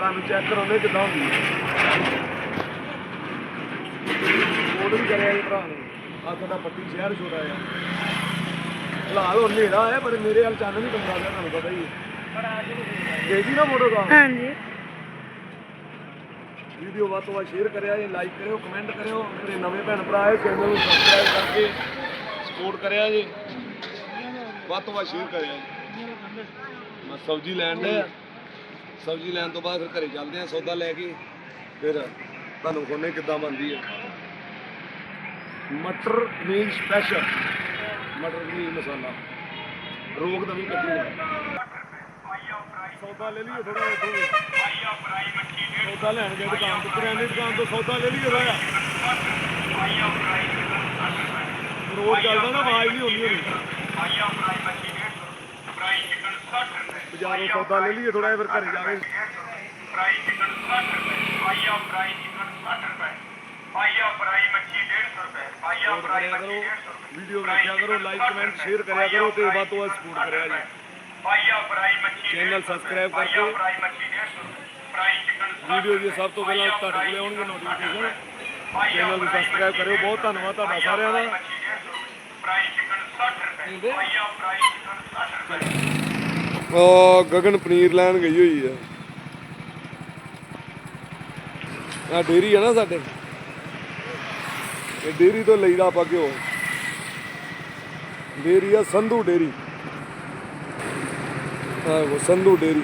ਤੁਹਾਨੂੰ ਚੈੱਕ ਕਰਾਉਂਦੇ ਕਿਦਾਂ ਹੁੰਦੀ ਹੈ। ਕੋਡ ਵੀ ਕਰਿਆ ਜੀ ਭਰਾ ਨੇ। ਆ ਤੁਹਾਡਾ ਪੱਟੀ ਸ਼ਹਿਰ ਛੋਟਾ ਆ ਫਿਲਹਾਲ ਹੁਣ ਹਨੇਰਾ ਹੈ ਪਰ ਮੇਰੇ ਹਾਲ ਚੰਨ ਨਹੀਂ ਪੈਂਦਾ ਪਿਆ ਤੁਹਾਨੂੰ ਪਤਾ ਹੀ ਹੈ। ਤੇਜ਼ੀ ਨਾ ਮੋੜੋ ਦਾ ਹਾਂਜੀ। ਵੀਡੀਓ ਵੱਧ ਤੋਂ ਵੱਧ ਸ਼ੇਅਰ ਕਰਿਆ ਜੀ ਲਾਈਕ ਕਰਿਓ ਕਮੈਂਟ ਕਰਿਓ। ਮੇਰੇ ਨਵੇਂ ਭੈਣ ਭਰਾ ਹੈ ਚੈਨਲ ਨੂੰ ਸਬਸਕ੍ਰਾਈਬ ਕਰਕੇ ਸਪੋਰਟ ਕਰਿਆ ਜੀ। ਵੱਧ ਤੋਂ ਵੱਧ ਸ਼ੇਅਰ ਕਰਿਆ ਜੀ। ਮੈਂ ਸਬਜ਼ੀ ਲੈਣ ਦੇ ਸਬਜ਼ੀ ਲੈਣ ਤੋਂ ਬਾਅਦ ਫਿਰ ਘਰੇ ਚੱਲਦੇ ਆ ਸੌਦਾ ਲੈ ਕੇ। ਫਿਰ ਤੁਹਾਨੂੰ ਖੋਨੇ ਕਿੱਦਾਂ ਬਣਦੀ ਹੈ। ਮਟਰ ਪਨੀਰ ਸਪੈਸ਼ਲ ਮਟਰ ਪਨੀਰ ਮਸਾਲਾ। ਰੋਗ ਦਾ ਵੀ ਕੱਢੂਗਾ ਸੌਦਾ ਲੈ ਲਈਏ ਥੋੜਾ ਜਿਹਾ ਸੌਦਾ ਲੈਣ ਗਏ ਦੁਕਾਨ ਤੋਂ। ਕਰਿਆਨੇ ਦੁਕਾਨ ਤੋਂ ਸੌਦਾ ਲੈ ਲਈਏ ਥੋੜਾ ਰੋਡ ਚੱਲਦਾ ਨਾ, ਆਵਾਜ਼ ਨਹੀਂ ਹੁੰਦੀ ਹੋਣੀ। ਬਾਜ਼ਾਰੋਂ ਸੌਦਾ ਲੈ ਲਈਏ ਥੋੜਾ ਜਿਹਾ ਫਿਰ ਘਰੇ ਜਾ ਕੇ। ਫਰਾਈ ਚਿਕਨ 60 ਰੁਪਏ ਪਾਈਆ ਫਰਾਈ ਚਿਕਨ 60 ਰੁਪਏ ਪਾਈਆ ਫਰਾਈ ਮੱਛੀ 150 ਰੁਪਏ ਪਾਈਆ ਫਰਾਈ ਮੱਛੀ ਕਰੋ 150 ਰੁਪਏ ਵੀਡੀਓ ਵੇਖਿਆ ਕਰੋ ਲਾਈਕ ਕਮੈਂਟ ਸ਼ੇਅਰ ਕਰਿਆ ਕਰੋ ਤੇ ਵੱਧ ਤੋਂ ਵੱਧ ਸਪੋਰਟ ਕਰਿਆ ਜੀ। ਪਾਈਆ ਫਰਾਈ ਮੱਛੀ ਚੈਨਲ ਸਬਸਕ੍ਰਾਈਬ ਕਰਕੇ ਫਰਾਈ ਮੱਛੀ 150 ਰੁਪਏ ਫਰਾਈ ਚਿਕਨ ਵੀਡੀਓ ਦੀ ਸਭ ਤੋਂ ਪਹਿਲਾਂ ਤੁਹਾਡੇ ਕੋਲੇ ਆਉਣਗੇ ਨੋਟੀਫਿਕੇਸ਼ਨ ਚੈਨਲ ਨੂੰ ਸਬਸਕ੍ਰਾਈਬ ਕਰਿਓ। ਬਹੁਤ ਧੰਨਵਾਦ ਤੁਹਾਡਾ ਸਾਰਿਆਂ ਦਾ। ਫਰਾਈ ਚਿਕਨ 60 ਰੁਪਏ। ਪਾਈਆ ਫਰਾਈ ਚਿਕਨ 60 ਰੁਪਏ। ਆ ਗਗਨ ਪਨੀਰ ਲੈਣ ਗਈ ਹੋਈ ਆ। ਆ ਡੇਰੀ ਆ ਨਾ ਸਾਡੇ। ਇਹ ਡੇਰੀ ਤੋਂ ਲਈਦਾ ਆਪਾਂ ਘਿਓ। ਡੇਰੀ ਆ ਸੰਧੂ ਡੇਰੀ। ਆ ਉਹ ਸੰਧੂ ਡੇਰੀ।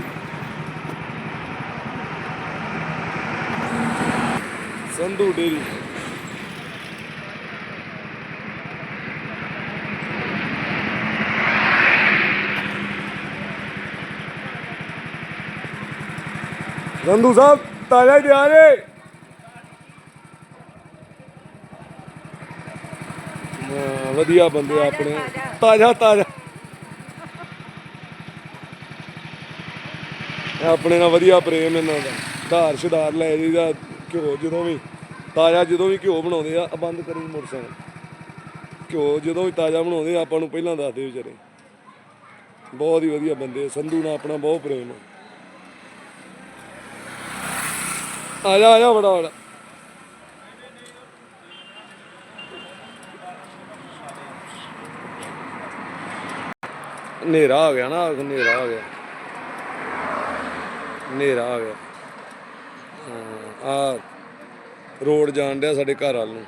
ਸੰਧੂ ਡੇਰੀ। ਸੰਧੂ ਸਾਹਿਬ, ਤਾਜ਼ਾ ਹੀ ਆ ਜੇ ਵਧੀਆ ਬੰਦੇ ਆਪਣੇ। ਤਾਜ਼ਾ ਤਾਜ਼ਾ। ਆਪਣੇ ਨਾਲ ਵਧੀਆ ਪ੍ਰੇਮ ਇਹਨਾਂ ਦਾ। ਧਾਰ ਸ਼ਦਾਰ ਲੈ ਜੀਦਾ ਘਿਓ ਜਦੋਂ ਵੀ। ਤਾਜ਼ਾ ਜਦੋਂ ਵੀ ਘਿਓ ਬਣਾਉਂਦੇ ਆ ਬੰਦ ਕਰੀ ਮੋਟਰਸਾਈਕਲ। ਘਿਓ ਜਦੋਂ ਵੀ ਤਾਜ਼ਾ ਬਣਾਉਂਦੇ ਆਪਾਂ ਨੂੰ ਪਹਿਲਾਂ ਦੱਸਦੇ ਵਿਚਾਰੇ। ਬਹੁਤ ਹੀ ਵਧੀਆ ਬੰਦੇ ਸੰਧੂ ਨਾਲ ਆਪਣਾ ਬਹੁਤ ਪ੍ਰੇਮ ਆ। ਆ ਜਾ ਆ ਜਾ ਬੜਾ ਬੜਾ ਹਨੇਰਾ ਆ ਗਿਆ ਨਾ ਹਨੇਰਾ ਆ ਗਿਆ। ਹਨੇਰਾ ਆ ਗਿਆ। ਆ ਰੋਡ ਜਾਣ ਡਿਆ ਸਾਡੇ ਘਰ ਵੱਲ ਨੂੰ।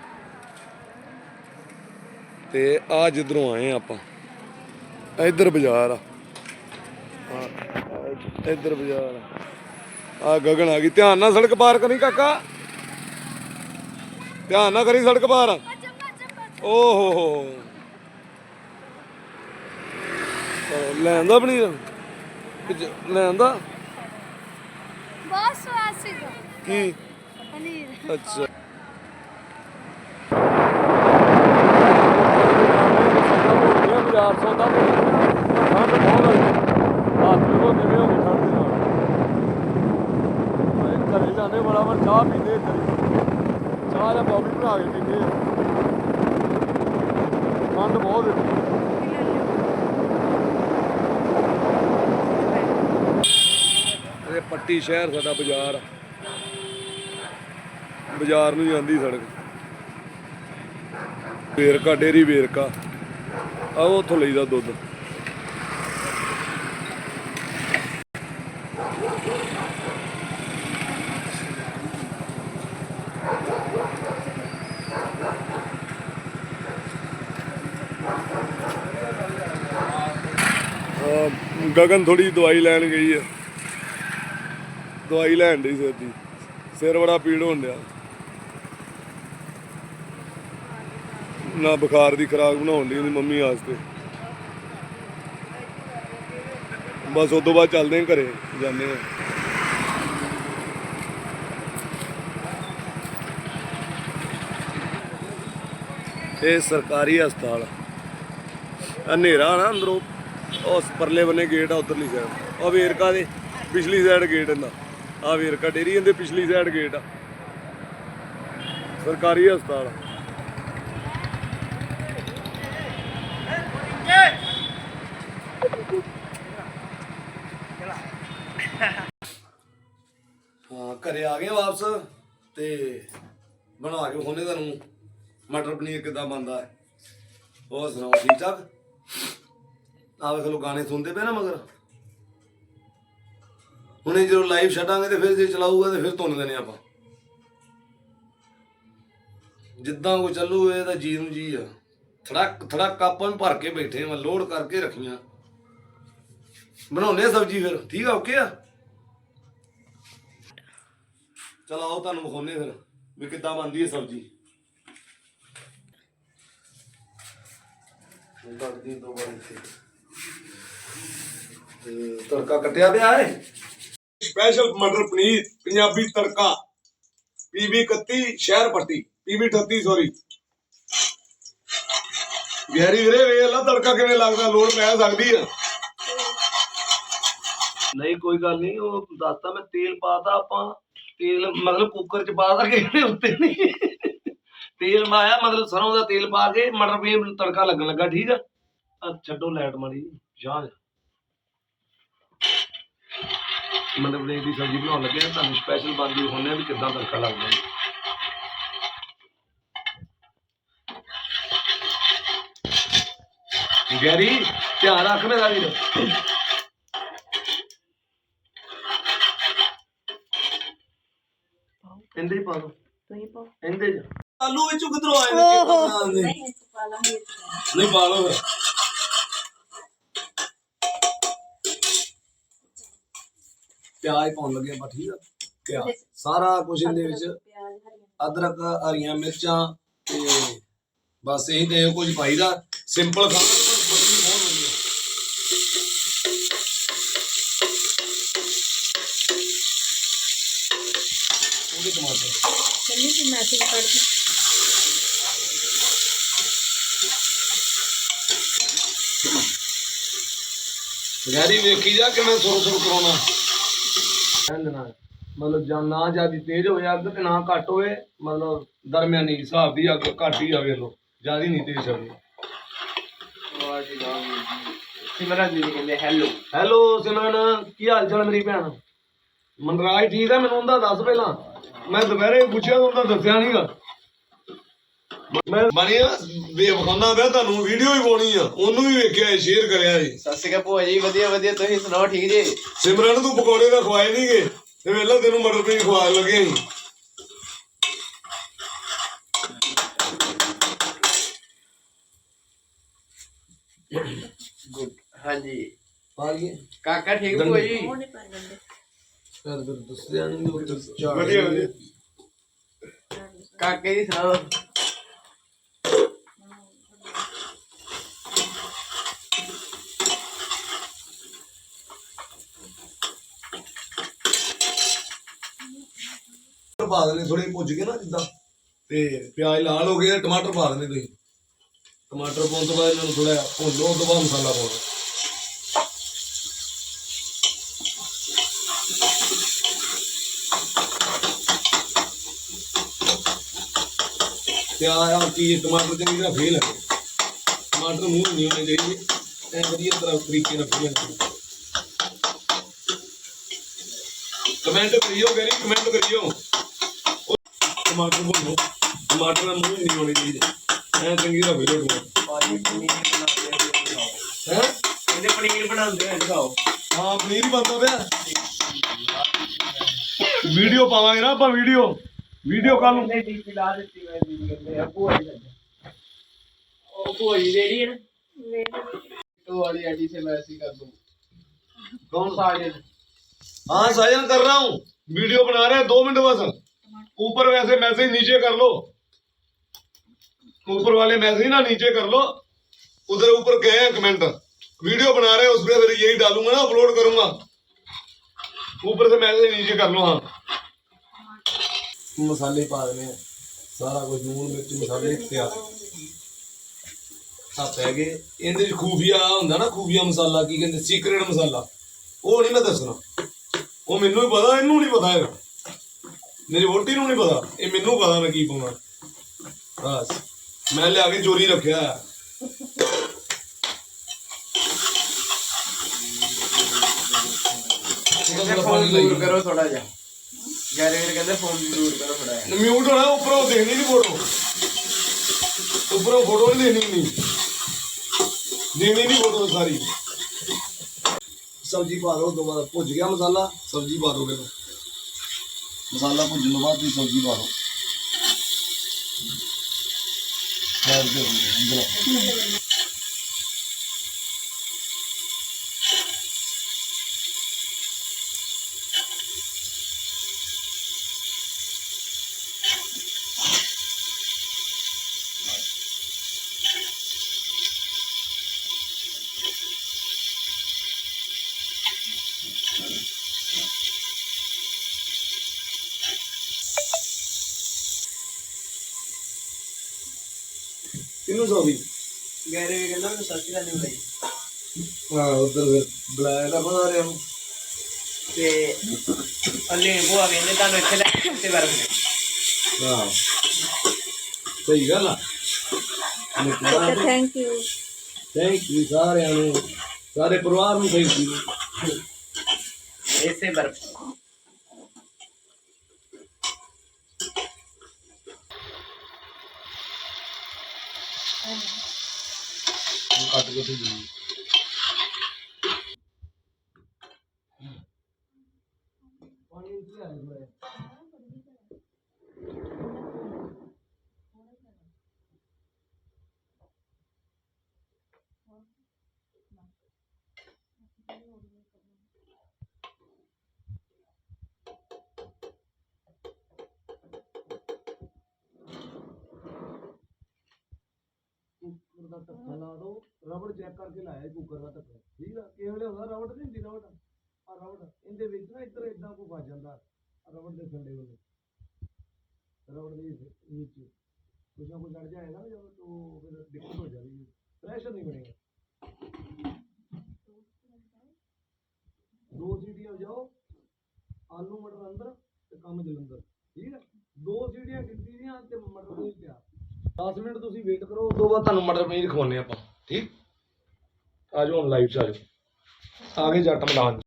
ਤੇ ਆ ਜਿੱਧਰੋਂ ਆਏ ਆਪਾਂ ਇੱਧਰ ਬਾਜ਼ਾਰ ਆ। ਆਹ, ਇੱਧਰ ਬਾਜ਼ਾਰ ਆ। ਆ ਗਗਨ ਆ ਗਈ। ਧਿਆਨ ਨਾਲ ਸੜਕ ਪਾਰ ਕਰੀ ਕਾਕਾ। ਧਿਆਨ ਨਾਲ ਕਰੀ ਸੜਕ ਪਾਰ। ਓ ਹੋ। ਹੋ ਲੈਂਦਾ ਪਨੀਰ ਲੈਂਦਾ? ਬਹੁਤ ਸਵਾਦ ਸੀਗਾ। ਕੀ? ਪਨੀਰ। ਅੱਛਾ। ਬਾਜ਼ਾਰ ਸੌਦਾ ਠੰਡ ਬਹੁਤ ਹੱਥ ਨੂੰ ਕਿਵੇਂ ਹੋ ਘਰੇ ਜਾਂਦੇ ਬੜਾ ਵਾਰ ਚਾਹ ਪੀਂਦੇ ਇੱਧਰ ਚਾਹ ਜਾਂ ਕੌਫੀ ਬਣਾ ਕੇ ਪੀਂਦੇ ਆ। ਠੰਡ ਬਹੁਤ ਹੈ। ਇਹ ਪੱਟੀ ਸ਼ਹਿਰ ਸਾਡਾ ਬਾਜ਼ਾਰ ਆ। ਬਾਜ਼ਾਰ ਨੂੰ ਜਾਂਦੀ ਸੜਕ। ਵੇਰਕਾ, ਡੇਰੀ ਵੇਰਕਾ। ਆ ਉੱਥੋਂ ਲਈਦਾ ਦੁੱਧ। ਗਗਨ ਥੋੜੀ ਦਵਾਈ ਲੈਣ ਗਈ ਆ। ਦਵਾਈ ਲੈਣ ਦੀ ਸਿਰ ਦੀ ਸਿਰ ਬੜਾ ਪੀੜ ਹੋਣ ਡਿਆ। ਨਾ ਬੁਖਾਰ ਦੀ ਖੁਰਾਕ ਬਣਾਉਣ ਦੀ ਉਹਦੀ ਮੰਮੀ ਵਾਸਤੇ। ਬਸ ਉਸ ਤੋਂ ਬਾਅਦ ਚੱਲਦੇ ਹਾਂ ਘਰੇ, ਜਾਂਦੇ ਹਾਂ। ਇਹ ਸਰਕਾਰੀ ਹਸਪਤਾਲ ਆ। ਹਨੇਰਾ ਨਾ ਅੰਦਰੋਂ। ਉਸ ਪਰਲੇ ਬੰਨੇ ਗੇਟ ਆ, ਉਧਰਲੀ ਸਾਈਡ ਆ ਵੇਰਕਾ ਦੇ ਪਿਛਲੀ ਸਾਈਡ ਗੇਟ ਇਹਦਾ ਆ ਵੇਰਕਾ ਡੇਰੀ ਇਹਦੇ ਪਿਛਲੀ ਸਾਈਡ ਗੇਟ ਆ। ਸਰਕਾਰੀ ਹਸਪਤਾਲ ਆ। ਘਰੇ ਆ ਗਏ ਵਾਪਸ ਤੇ ਬਣਾ ਕੇ ਖੋਨੇ ਤੁਹਾਨੂੰ। ਮਟਰ ਪਨੀਰ ਕਿੱਦਾਂ ਬਣਦਾ ਹੈ। ਹੋਰ ਸੁਣਾਓ, ਠੀਕ ਠਾਕ? ਆ ਵੇਖ ਲੋ ਗਾਣੇ ਸੁਣਦੇ ਪਏ ਨਾ ਮਗਰ। ਹੁਣੇ ਜਦੋਂ ਲਾਈਵ ਛੱਡਾਂਗੇ ਤੇ ਫਿਰ ਜੇ ਚਲਾਊਗਾ ਤੇ ਫਿਰ ਧੁੰਨ ਦੇਣੇ ਆਪਾਂ। ਜਿੱਦਾਂ ਕੋ ਚੱਲੂ, ਇਹ ਤਾਂ ਜੀ ਨੂੰ ਜੀ ਆ। ਥੜਕ ਥੜਕ ਆਪਾਂ ਵੀ ਭਰ ਕੇ ਬੈਠੇ ਆ ਲੋਡ ਕਰਕੇ ਰੱਖੀਆਂ। ਬਣਾਉਨੇ ਸਬਜੀ ਫਿਰ, ਠੀਕ ਆ ਓਕੇ ਆ? ਚਲ ਆਓ, ਤੁਹਾਨੂੰ ਵਿਖਾਉਨੇ ਫਿਰ, ਵੀ ਕਿੱਦਾਂ ਬਣਦੀ ਹੈ ਸਬਜੀ। ਦੱਸਦੀ ਤੋਂ ਬਾਅਦ ਤੇ ਤੜਕਾ ਕੱਟਿਆ ਪਿਆ ਹੈ। ਸਪੈਸ਼ਲ ਮਟਰ ਪਨੀਰ ਪੰਜਾਬੀ ਤੜਕਾ। ਪੀਬੀ 31 ਸ਼ਹਿਰ ਪੱਟੀ ਪੀਬੀ 38 ਸੌਰੀ ਗਹਿਰੀ ਵੀਰੇ ਵੇਖ ਲਾ ਤੜਕਾ ਕਿਵੇਂ ਲੱਗਦਾ ਲੋੜ ਪੈ ਸਕਦੀ ਆ। ਨਹੀਂ ਕੋਈ ਗੱਲ ਨਹੀਂ ਉਹ ਦੱਸਤਾ ਮੈਂ ਤੇਲ ਪਾਤਾ ਆਪਾਂ। ਤੇਲ ਮਤਲਬ ਕੁੱਕਰ ਚ ਪਾ ਸਕੇ ਇਹਦੇ ਉੱਤੇ ਨਹੀਂ। ਤੇਲ ਮਾਇਆ ਮਤਲਬ ਸਰੋਂ ਦਾ ਤੇਲ ਪਾ ਕੇ ਮਟਰ ਪਨੀਰ ਤੜਕਾ ਲੱਗਣ ਲੱਗਾ ਠੀਕ ਆ? ਛੱਡੋ ਲਾਈਟ ਮਾਰੀ ਸ਼ਾਹ ਮਟਰ ਪਨੀਰ ਦੀ ਸਬਜ਼ੀ ਬਣਾਉਣ ਲੱਗੇ ਆ ਤੁਹਾਨੂੰ ਸਪੈਸ਼ਲ ਬਣਦੀ ਹੁੰਨੇ ਵੀ ਕਿੱਦਾਂ ਤੜਕਾ ਲੱਗਦਾ ਹੈ ਗੈਰੀ ਧਿਆਨ ਰੱਖ ਮੇਰਾ ਵੀਰ। ਇੰਦੇ ਹੀ ਪਾ ਦੋ। ਇੰਦੇ ਚ ਆਲੂ ਵਿੱਚੋਂ ਕਿਧਰੋਂ ਆਏ ਨੇ? ਨਹੀਂ ਪਾ ਲਓ ਪਿਆਜ਼ ਪਾਉਣ ਲੱਗੇ ਆਪਾਂ ਠੀਕ ਆ ਪਿਆਜ਼। ਸਾਰਾ ਕੁਝ ਇਹਦੇ ਵਿੱਚ ਅਦਰਕ ਹਰੀਆਂ ਮਿਰਚਾਂ ਤੇ ਬਸ ਇਹੀ ਤੇ ਕੁਝ ਪਾਈਦਾ। ਸਿੰਪਲ ਖਾਣਾ ਪਰ ਬਣੀ ਬਹੁਤ ਵਧੀਆ। ਉਹਦੇ ਟਮਾਟਰ। ਗਾੜੀ ਵੇਖੀ ਜਾ ਕਿ ਮੈਂ ਸੁਰ ਸੁਰ ਕਰਾਉਣਾ। ਮਤਲਬ ਜਾਂ ਨਾ ਜ਼ਿਆਦਾ ਤੇਜ਼ ਹੋਵੇ ਅੱਗ ਤੇ ਨਾ ਘੱਟ ਹੋਵੇ ਮਤਲਬ ਦਰਮਿਆਨੀ ਹਿਸਾਬ ਦੀ ਅੱਗ ਘੱਟ ਹੀ ਆਵੇ ਲੋ ਜ਼ਿਆਦਾ ਨਹੀਂ ਤੇਜ਼ ਹੋਵੇ। ਸਿਮਰਨ ਜੀ ਕਹਿੰਦੇ ਹੈਲੋ ਹੈਲੋ ਸਿਮਰਨ ਕੀ ਹਾਲ ਚਾਲ ਮੇਰੀ ਭੈਣ? ਮਨਰਾਜ ਠੀਕ ਆ? ਮੈਨੂੰ ਉਹਦਾ ਦੱਸ ਪਹਿਲਾਂ। ਮੈਂ ਦੁਪਹਿਰੇ ਪੁੱਛਿਆ ਤਾਂ ਉਹਦਾ ਦੱਸਿਆ ਨਹੀਂਗਾ ਮੈਂ ਬਣਿਆ ਵੇ ਵਿਖਾਉਣਾ ਪਿਆ ਤੁਹਾਨੂੰ ਵੀਡੀਓ ਹੀ ਪਾਉਣੀ ਆ ਉਹਨੂੰ ਵੀ ਵੇਖਿਆ ਸ਼ੇਅਰ ਕਰਿਆ ਜੀ। ਸਤਿ ਸ਼੍ਰੀ ਅਕਾਲ ਭੂਆ ਜੀ ਵਧੀਆ ਵਧੀਆ ਤੁਸੀਂ ਸੁਣਾਓ ਠੀਕ ਜੀ? ਸਿਮਰਨ ਤੂੰ ਪਕੌੜੇ ਤਾਂ ਖਵਾਏ ਨਹੀਂਗੇ ਤੇ ਵੇਲਾ ਤੈਨੂੰ ਮਟਰ ਪਨੀਰ ਖਵਾ ਲੱਗੇ ਸੀ। ਗੁੱਡ ਹਾਂਜੀ। ਪਾ ਲਈਏ। ਕਾਕਾ ਠੀਕ ਭੂਆ ਜੀ? ਫਿਰ ਫਿਰ ਦੱਸਿਆ ਨਹੀਂ ਵਧੀਆ, ਵਧੀਆ। ਕਾਕੇ ਦੀ ਸੁਣਾਓ। ਪਾ ਦੇਣੇ ਥੋੜੇ ਭੁੱਜ ਗਏ ਨਾ ਜਿੱਦਾਂ। ਤੇ ਪਿਆਜ਼ ਲਾਲ ਹੋ ਗਏ, ਟਮਾਟਰ ਪਾ ਦੇਣੇ ਤੁਸੀਂ। ਟਮਾਟਰ ਪਾਉਣ ਤੋਂ ਬਾਅਦ ਇਹਨਾਂ ਨੂੰ ਥੋੜਾ ਭੁੰਨ ਲਓ ਤੋਂ ਬਾਅਦ ਮਸਾਲਾ ਪਾਉਣਾ। ਪਿਆਜ਼ ਆ ਕੀ ਟਮਾਟਰ ਚੰਗੀ ਤਰ੍ਹਾਂ ਫੇਲ ਹੈ ਟਮਾਟਰ ਮੂੰਹ ਨਹੀਂ ਹੋਣੇ ਚਾਹੀਦੇ। ਐ ਵਧੀਆ ਤਰ੍ਹਾਂ ਤਰੀਕੇ ਨਾਲ ਫੇਲ ਕਮੈਂਟ ਕਰਿਓ, ਗਰੀ, ਕਮੈਂਟ ਕਰਿਓ। ਟਮਾਟਰ ਭੁੰਨੋ ਟਮਾਟਰ ਦਾ ਮੂੰਹ ਨਹੀਂ ਹੋਣੇ ਚਾਹੀਦੇ ਐ ਚੰਗੀ ਤਰ੍ਹਾਂ ਫੇਲ ਟਮਾਟਰ ਭਾਜੀ ਪਨੀਰ ਬਣਾਉਂਦੇ ਆ ਦਿਖਾਓ ਹੈ ਇਹਦੇ ਪਨੀਰ ਬਣਾਉਂਦੇ ਆ ਦਿਖਾਓ ਹਾਂ ਪਨੀਰ ਹੀ ਬਣਦਾ ਪਿਆ ਵੀਡੀਓ ਪਾਵਾਂਗੇ ਨਾ ਆਪਾਂ ਵੀਡੀਓ ਵੀਡੀਓ ਕੱਲ ਨੂੰ ਕਹਿੰਦੇ ਡੀਪੀ ਲਾ ਦਿੱਤੀ ਮੈਂ ਜੀ ਕਹਿੰਦੇ ਆ ਭੂਆ ਜੀ ਕਹਿੰਦੇ। ਉਹ ਭੂਆ ਜੀ ਜਿਹੜੀ ਹੈ ਨਾ तो वाली आईडी से मैं ऐसे ही कर दूँ कौन साजन हाँ साजन कर रहा हूँ वीडियो बना रहे हैं दो मिनट बस ऊपर वैसे मैसेज नीचे कर लो ऊपर वाले मैसेज ना नीचे कर लो उधर ऊपर गए हैं कमेंट वीडियो बना रहे हैं उसमें फिर यही डालूंगा ना अपलोड करूंगा ऊपर से मैसेज नीचे कर लो हाँ मसाले पा रहे हैं सारा कुछ लून मिर्च मसाले तैयार ਆ ਪੈ ਗਏ ਇਹਦੇ ਵਿੱਚ ਖੂਫੀਆ ਹੁੰਦਾ ਨਾ ਖੂਫੀਆ ਮਸਾਲਾ ਕੀ ਕਹਿੰਦੇ ਸੀਕ੍ਰੇਟ ਮਸਾਲਾ ਉਹ ਨਹੀਂ ਮੈਂ ਦੱਸਣਾ ਉਹ ਮੈਨੂੰ ਹੀ ਪਤਾ ਇਹਨੂੰ ਨਹੀਂ ਪਤਾ ਹੈਗਾ ਮੇਰੀ ਵੋਟੀ ਨੂੰ ਨਹੀਂ ਪਤਾ। ਇਹ ਮੈਨੂੰ ਪਤਾ ਮੈਂ ਕੀ ਪਾਉਣਾ। ਬਸ ਮੈਂ ਲਿਆ ਕੇ ਚੋਰੀ ਰੱਖਿਆ। ਕਹਿੰਦੇ ਫੋਨ ਦੂਰ ਕਰੋ ਥੋੜਾ ਜਿਹਾ। ਗੈਰੇਰ ਕਹਿੰਦੇ ਫੋਨ ਦੂਰ ਕਰੋ ਥੋੜਾ ਜਿਹਾ। ਮਿਊਟ ਹੋਣਾ ਉੱਪਰੋਂ ਦੇਣੀ ਨਹੀਂ ਫੋਟੋ ਉੱਪਰੋਂ ਫੋਟੋ ਨਹੀਂ ਦੇਣੀ ਨਹੀਂ ਦੇਣੀ ਨਹੀਂ ਫੋਟੋ ਸਾਰੀ। ਸਬਜ਼ੀ ਪਾ ਦੋ ਦੋ ਬਾਅਦ ਭੁੱਜ ਗਿਆ ਮਸਾਲਾ ਸਬਜ਼ੀ ਪਾ ਦੋ ਫਿਰ ਮਸਾਲਾ ਭੁੱਜਣ ਤੋਂ ਬਾਅਦ ਤੁਸੀਂ ਸਬਜ਼ੀ ਪਾ ਦੋ ਖੈਰ ਦੇ ਅੰਦਰ ਕਿਨੂੰ ਸੌਦੀ ਗੈਰੇ ਵੀਰ ਕਹਿੰਦਾ ਮੈਨੂੰ ਸਸਤੀ ਦਾ ਨਹੀਂ ਲਈ ਹਾਂ ਉਧਰ ਬਲੈਕ ਦਾ ਬਣਾ ਰਿਹਾ ਹੂੰ ਤੇ ਅੱਲੇ ਭੂਆ ਕਹਿੰਦੇ ਤੁਹਾਨੂੰ ਇੱਥੇ ਲੈ ਕੇ ਤੇ ਵਰਗ ਹਾਂ ਸਹੀ ਗੱਲ ਆ। ਥੈਂਕ ਯੂ ਥੈਂਕ ਯੂ ਸਾਰਿਆਂ ਨੂੰ ਸਾਰੇ ਪਰਿਵਾਰ ਨੂੰ ਥੈਂਕ ਯੂ ਇਸੇ ਬਰਫ ਕੱਟ ਕੇ ਤੇ ਪਾਣੀ ਦਾ ਢੱਕਣ ਲਾ ਦੋ। ਰਬੜ ਚੈੱਕ ਕਰਕੇ ਲਾਇਆ ਕੁੱਕਰ ਦਾ ਢੱਕਣ ਠੀਕ ਆ? ਕਿਸੇ ਹੁੰਦਾ ਰਬੜ ਨਹੀਂ ਹੁੰਦੀ ਰਬੜ। ਆ ਰਬੜ, ਇਹਦੇ ਵਿੱਚ ਨਾ ਇੱਧਰ ਇਦਾਂ ਕੋ ਫਸ ਜਾਂਦਾ। ਰਬੜ ਦੇ ਥੱਲੇ ਵੱਲੇ ਰਬੜ ਦੇ ਵਿੱਚ ਕੁਛ ਨਾ ਕੁਛ ਲੜ ਜਾਏਗਾ ਨਾ ਜਦੋਂ ਤੋਂ ਫਿਰ ਦਿੱਕਤ ਹੋ ਜਾਏਗੀ ਪ੍ਰੈਸ਼ਰ ਨਹੀਂ ਬਣੇਗਾ। ਦੋ ਸੀਟੀਆਂ ਵਜਾਓ। ਆਲੂ, ਮਟਰ ਅੰਦਰ ਤੇ ਕੰਮ ਜਲੰਧਰ। ਠੀਕ ਹੈ ਦੋ ਸੀਟੀਆਂ ਗਿਣਤੀ ਦੀਆਂ ਤੇ ਮਟਰ ਪਨੀਰ ਤਿਆਰ 10 ਮਿੰਟ ਤੁਸੀਂ ਵੇਟ ਕਰੋ ਉਸ ਤੋਂ ਬਾਅਦ ਤੁਹਾਨੂੰ ਮਟਰ ਪਨੀਰ ਖਵਾਉਂਦੇ ਆਪਾਂ ਠੀਕ? ਆ ਜਾਓ ਹੁਣ ਲਾਈਵ ਚ ਆ ਜਾਓ। ਆ ਗਏ ਜੱਟ ਮੈਦਾਨ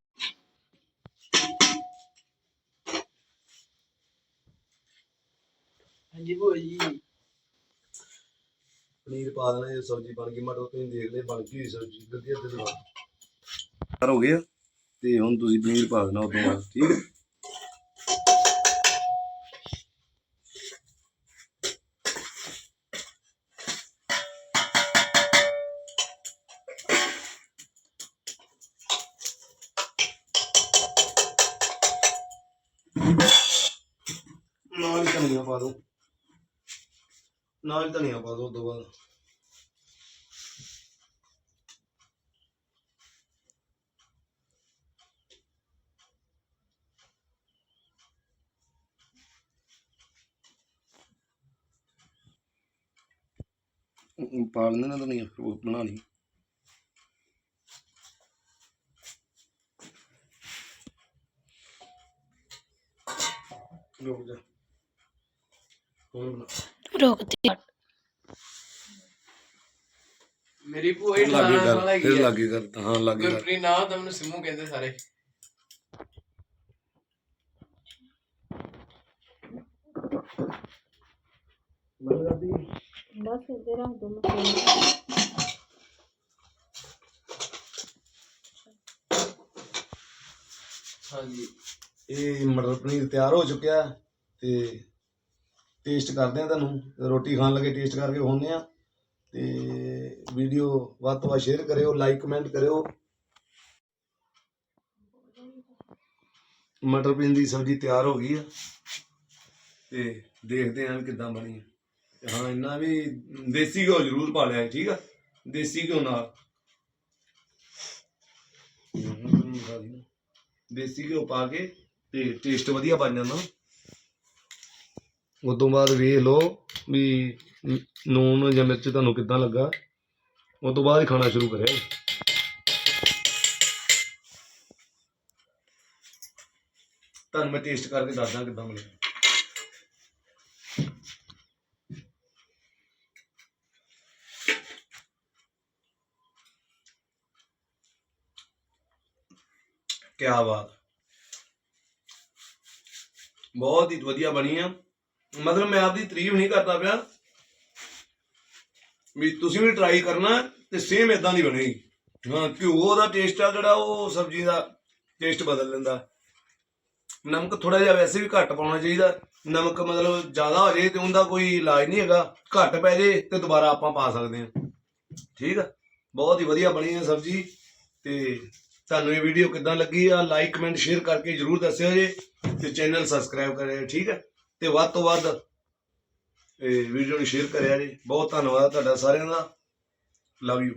ਹਾਂਜੀ ਭੂਆ ਜੀ। ਪਨੀਰ ਪਾ ਦੇਣਾ ਜੇ ਸਬਜ਼ੀ ਬਣ ਗਈ ਮਟਰ ਤੁਸੀਂ ਦੇਖ ਲੈ ਬਣ ਗਈ ਸਬਜ਼ੀ ਅੱਧੇ ਦਵਾ ਤਿਆਰ ਹੋ ਗਿਆ ਤੇ ਹੁਣ ਤੁਸੀਂ ਪਨੀਰ ਪਾ ਦੇਣਾ ਉਦੋਂ ਬਾਅਦ ਠੀਕ ਹੀ? ਧਨੀਆ ਪਾ ਦੋ ਉਦੋਂ ਬਾਅਦ। ਅਮ, ਪਾ ਲੈਂਦੇ ਨਾ ਧਨੀਆ ਬਣਾ ਲਈ। ਰੁਕ ਜਾ। ਹੁਣ ਬਣਾ। ਰੋਕਤੀ ਮੇਰੀ ਭੂਆ ਹੀ ਲਾਗੇ ਵਾਲਾ ਹੈਗੀ ਫਿਰ ਲਾਗੇ ਕਰ ਹਾਂ ਲਾਗੇ ਕਰ ਗੁਰਪ੍ਰੀਤ ਨਾ ਤਾਂ ਮੈਨੂੰ ਸਿੰਮੂ ਕਹਿੰਦੇ ਸਾਰੇ। ਬਸ ਰੱਖ ਦੋ ਮਸਾਲਾ ਹਾਂਜੀ ਇਹ ਮਟਰ ਪਨੀਰ ਤਿਆਰ ਹੋ ਚੁੱਕਿਆ ਤੇ ਟੇਸਟ ਕਰਦੇ ਆ ਤੁਹਾਨੂੰ। ਰੋਟੀ ਖਾਣ ਲੱਗੇ ਟੇਸਟ ਕਰਕੇ ਖਾਉਂਦੇ ਆ ਤੇ ਵੀਡੀਓ ਵੱਧ ਤੋਂ ਵੱਧ ਸ਼ੇਅਰ ਕਰਿਓ ਲਾਈਕ ਕਮੈਂਟ ਕਰਿਓ। ਮਟਰ ਪਨੀਰ ਦੀ ਸਬਜ਼ੀ ਤਿਆਰ ਹੋ ਗਈ ਆ, ਤੇ ਦੇਖਦੇ ਆਂ ਕਿੱਦਾਂ ਬਣੀ ਹੈ ਤੇ ਹਾਂ, ਇੰਨਾ ਵੀ ਦੇਸੀ ਘਿਓ ਜ਼ਰੂਰ ਪਾ ਲਿਆ, ਠੀਕ ਆ? ਦੇਸੀ ਘਿਓ ਨਾਲ। ਦੇਸੀ ਘਿਓ ਪਾ ਕੇ ਤੇ ਟੇਸਟ ਵਧੀਆ ਬਣ ਜਾਂਦਾ ਉਸ ਤੋਂ ਬਾਅਦ ਵੇਖ ਲਓ ਵੀ ਨ- ਜਾਂ ਮਿਰਚ ਤੁਹਾਨੂੰ ਕਿੱਦਾਂ ਲੱਗਾ? ਉਸ ਤੋਂ ਬਾਅਦ ਹੀ ਖਾਣਾ ਸ਼ੁਰੂ ਕਰਿਆ ਤੁਹਾਨੂੰ ਮੈਂ ਟੇਸਟ ਕਰਕੇ ਦੱਸਦਾ ਕਿੱਦਾਂ ਬਣਿਆ। ਕਿਆ ਬਾਤ। ਬਹੁਤ ਹੀ ਵਧੀਆ ਬਣੀ ਆ। ਮਤਲਬ ਮੈਂ ਆਪਦੀ ਤਾਰੀਫ ਨਹੀਂ ਕਰਦਾ ਪਿਆ। ਵੀ ਤੁਸੀਂ ਵੀ ਟਰਾਈ ਕਰਨਾ ਤੇ ਸੇਮ ਇਦਾਂ ਦੀ ਬਣੇਗੀ। ਹਾਂ, ਘਿਓ ਦਾ ਟੇਸਟ ਆ ਜਿਹੜਾ ਉਹ ਸਬਜ਼ੀ ਦਾ ਟੇਸਟ ਬਦਲ ਲੈਂਦਾ। ਨਮਕ ਥੋੜਾ ਜਿਹਾ ਵੈਸੇ ਵੀ ਘੱਟ ਪਾਉਣਾ ਚਾਹੀਦਾ। ਨਮਕ ਮਤਲਬ ਜ਼ਿਆਦਾ ਹੋ ਜੇ ਤੇ ਉਹਦਾ ਕੋਈ ਇਲਾਜ ਨਹੀਂ ਹੈਗਾ। ਘੱਟ ਪੈ ਜੇ ਤੇ ਦੁਬਾਰਾ ਆਪਾਂ ਪਾ ਸਕਦੇ ਹਾਂ। ਠੀਕ ਆ? ਬਹੁਤ ਹੀ ਵਧੀਆ ਬਣੀ ਹੈ ਸਬਜ਼ੀ। ਤੇ ਤੁਹਾਨੂੰ ਇਹ ਵੀਡੀਓ ਕਿੱਦਾਂ ਲੱਗੀ ਆ ਲਾਈਕ ਕਮੈਂਟ ਸ਼ੇਅਰ ਕਰਕੇ ਜਰੂਰ ਦੱਸਿਓ ਜੇ। ਤੇ ਚੈਨਲ ਸਬਸਕ੍ਰਾਈਬ ਕਰਿਓ, ਠੀਕ ਹੈ ਤੇ ਵੱਧ ਤੋਂ ਵੱਧ ਇਹ ਵੀਡੀਓ ਨੂੰ ਸ਼ੇਅਰ ਕਰਿਆ ਜੀ। ਬਹੁਤ ਧੰਨਵਾਦ ਤੁਹਾਡਾ ਸਾਰਿਆਂ ਦਾ। Love you